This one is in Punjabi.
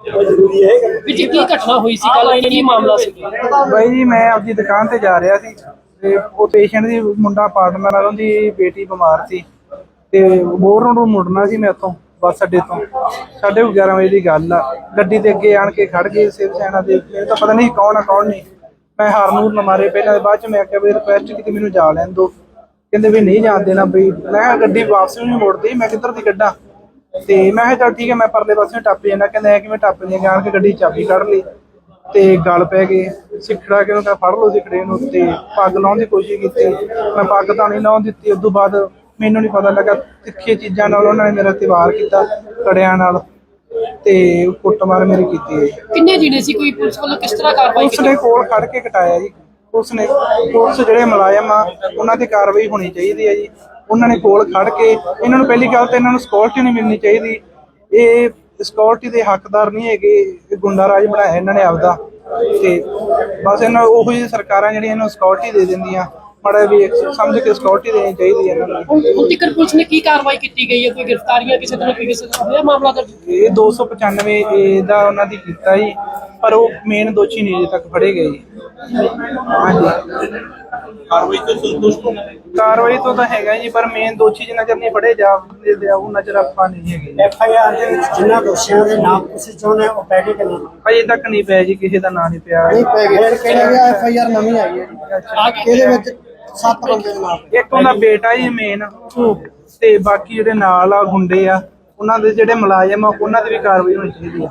ਵੀ ਜੀ ਕੀ ਘਟਨਾ ਹੋਈ ਸੀ ਕੱਲ ਕੀ ਮਾਮਲਾ ਸੀ? ਬਾਈ ਜੀ, ਮੈਂ ਆਪਦੀ ਦੁਕਾਨ ਤੇ ਜਾ ਰਿਹਾ ਸੀ ਤੇ ਉਹ ਪੇਸ਼ੈਂਟ ਦੀ ਮੁੰਡਾ ਪਾਰਟਨਰ ਨਾਲ ਉਹਦੀ ਬੇਟੀ ਬਿਮਾਰ ਸੀ ਤੇ ਮੋਰ ਨੂੰ ਮੁੜਨਾ ਸੀ ਮੈਂ ਉੱਥੋਂ, ਬੱਸ ਅੱਡੇ ਤੋਂ। ਸਾਢੇ 11 ਵਜੇ ਦੀ ਗੱਲ ਆ। ਗੱਡੀ ਦੇ ਅੱਗੇ ਆਣ ਕੇ ਖੜ ਗਏ ਸਿਵ ਸੈਨਾ ਦੇ। ਮੈਨੂੰ ਤਾਂ ਪਤਾ ਨਹੀਂ ਕੌਣ ਆ, ਕੌਣ ਨਹੀਂ। ਮੈਂ ਹਾਰਨੂਰ ਨਾ ਮਾਰੇ ਪਹਿਲਾਂ ਬਾਅਦ ਚ ਮੈਂ ਕਿਹਾ ਵੀ ਰਿਕੁਐਸਟ ਕੀਤੀ ਮੈਨੂੰ ਜਾ ਲੈਣ ਦੋ ਕਹਿੰਦੇ ਵੀ ਨਹੀਂ ਜਾਣ ਦੇਣਾ ਬਈ। ਮੈਂ ਕਿਹਾ ਗੱਡੀ ਵਾਪਸ ਵੀ ਨਹੀਂ ਮੁੜਦੀ, ਮੈਂ ਕਿੱਧਰ ਦੀ ਕੱਢਾਂ? ਤੇ ਮੈਂ ਕਿਹਾ ਚੱਲ ਠੀਕ ਹੈ ਮੈਂ ਪਰਲੇ ਪਾਸੇ ਟੱਪ ਜਾਣਾ ਕਹਿੰਦਾ ਇਹ ਕਿਵੇਂ ਟੱਪ ਜਾਏਗਾ ਆਣ ਕੇ ਗੱਡੀ ਦੀ ਚਾਬੀ ਕੱਢ ਲਈ ਤੇ ਗਲ ਪੈ ਗਏ ਸਿੱਖੜਾ ਕਿ ਉਹਨੂੰ ਫੜ ਲਓ ਸਿੱਖੜੇ ਨੂੰ ਤੇ ਪੱਗ ਲਾਉਣ ਦੀ ਕੋਸ਼ਿਸ਼ ਕੀਤੀ। ਮੈਂ ਪੱਗ ਤਾਂ ਨਹੀਂ ਲਾਉਣ ਦਿੱਤੀ ਉਸ ਤੋਂ ਬਾਅਦ ਮੈਨੂੰ ਨਹੀਂ ਪਤਾ ਲੱਗਾ ਤਿੱਖੀਆਂ ਚੀਜ਼ਾਂ ਨਾਲ ਉਹਨਾਂ ਨੇ ਮੇਰਾ ਤਿਵਾਰ ਕੀਤਾ ਕੜਿਆਂ ਨਾਲ ਤੇ ਕੁੱਟਮਾਰ ਮੇਰੀ ਕੀਤੀ ਹੈ। ਕਿੰਨੇ ਜਣੇ ਸੀ? ਕੋਈ ਪੁਲਿਸ ਵੱਲੋਂ ਕਿਸ ਤਰ੍ਹਾਂ ਕਾਰਵਾਈ ਪੁਲਿਸ ਨੇ ਕੋਲ ਖੜ ਕੇ ਕਟਾਇਆ ਜੀ। ਨੇ ਪੁਲਿਸ ਜਿਹੜੇ ਮੁਲਾਜ਼ਮ ਆ ਉਹਨਾਂ ਤੇ ਕਾਰਵਾਈ ਹੋਣੀ ਚਾਹੀਦੀ ਹੈ ਜੀ। ਉਹਨਾਂ ਨੇ ਕੋਲ ਖੜ ਕੇ ਇਹਨਾਂ ਨੂੰ ਪਹਿਲੀ ਗੱਲ ਤਾਂ ਇਹਨਾਂ ਨੂੰ ਸਕਿਉਰਟੀ ਨਹੀਂ ਮਿਲਣੀ ਚਾਹੀਦੀ। ਇਹ ਸਕਿਉਰਟੀ ਦੇ ਹੱਕਦਾਰ ਨਹੀਂ ਹੈਗੇ ਇਹ ਗੁੰਡਾ ਰਾਜ ਬਣਾਇਆ ਇਹਨਾਂ ਨੇ ਆਪਦਾ। ਤੇ ਬਸ ਇਹਨਾਂ ਉਹੋ ਜਿਹੀ ਸਰਕਾਰਾਂ ਜਿਹੜੀਆਂ ਇਹਨੂੰ ਸਕਿਉਰਟੀ ਦੇ ਦਿੰਦੀਆਂ। ਮਾੜਾ ਵੀ ਸਮਝ ਕੇ ਸਕਿਉਰਟੀ ਦੇਣੀ ਚਾਹੀਦੀ ਹੈ ਇਹਨਾਂ ਨੂੰ। ਹੁਣ ਤੱਕ ਪੁਲਿਸ ਨੇ ਕੀ ਕਾਰਵਾਈ ਕੀਤੀ ਗਈ ਹੈ? ਕੋਈ ਗ੍ਰਿਫਤਾਰੀਆਂ ਕਿਸੇ ਤਰ੍ਹਾਂ ਕੋਈ ਕਿਸੇ ਤਰ੍ਹਾਂ ਹੋਇਆ ਮਾਮਲਾ ਦਰਜ? ਇਹ 295 ਇਹਦਾ ਉਹਨਾਂ ਦੀ ਕੀਤਾ ਜੀ ਪਰ ਉਹ ਮੇਨ ਦੋਸ਼ੀ ਨਹੀਂ ਅਜੇ ਤੱਕ ਫੜੇ ਗਏ ਜੀ। ਹਾਂਜੀ ਕਾਰਵਾਈ ਤੋਂ ਸੰਤੁਸ਼ਟ ਹੋ? ਕਾਰਵਾਈ ਤੋਂ ਤਾਂ ਹੈਗਾ ਜੀ ਪਰ ਮੇਨ ਦੋਸ਼ੀ ਜਿੰਨਾ ਚਿਰ ਨਹੀਂ ਫੜੇ ਜਾ ਉਹ ਨਜ਼ਰ ਆਪਾਂ ਨਹੀਂ ਹੈਗੇ। ਐਫ ਆਈ ਆਰ ਦੇ ਵਿੱਚ ਜਿਨ੍ਹਾਂ ਦੋਸ਼ੀਆਂ ਦੇ ਨਾਮ ਤੁਸੀਂ ਚਾਹੁੰਦੇ ਹੋ ਉਹ ਪੈ ਗਏ ਕਿ ਨਹੀਂ? ਅਜੇ ਤੱਕ ਨਹੀਂ ਪਿਆ ਜੀ ਕਿਸੇ ਦਾ ਨਾਂ ਨਹੀਂ ਪਿਆ। ਨਹੀਂ ਪੈ ਗਏ। ਕਿਹੜੇ ਐਫ ਆਈ ਆਰ ਨਵੀਂ ਆਈ ਹੈ ਜੀ? ਇਹਦੇ ਵਿੱਚ? ਸੱਤ ਬੰਦੇ ਦੇ ਨਾਮ। ਇੱਕ ਉਹਦਾ ਬੇਟਾ ਜੀ ਮੇਨ ਤੇ ਬਾਕੀ ਜਿਹੜੇ ਨਾਲ ਆ ਗੁੰਡੇ ਆ ਉਹਨਾਂ ਦੇ ਜਿਹੜੇ ਮੁਲਾਜ਼ਮ ਆ ਉਹਨਾਂ ਦੀ ਵੀ ਕਾਰਵਾਈ ਹੋਣੀ ਚਾਹੀਦੀ ਆ।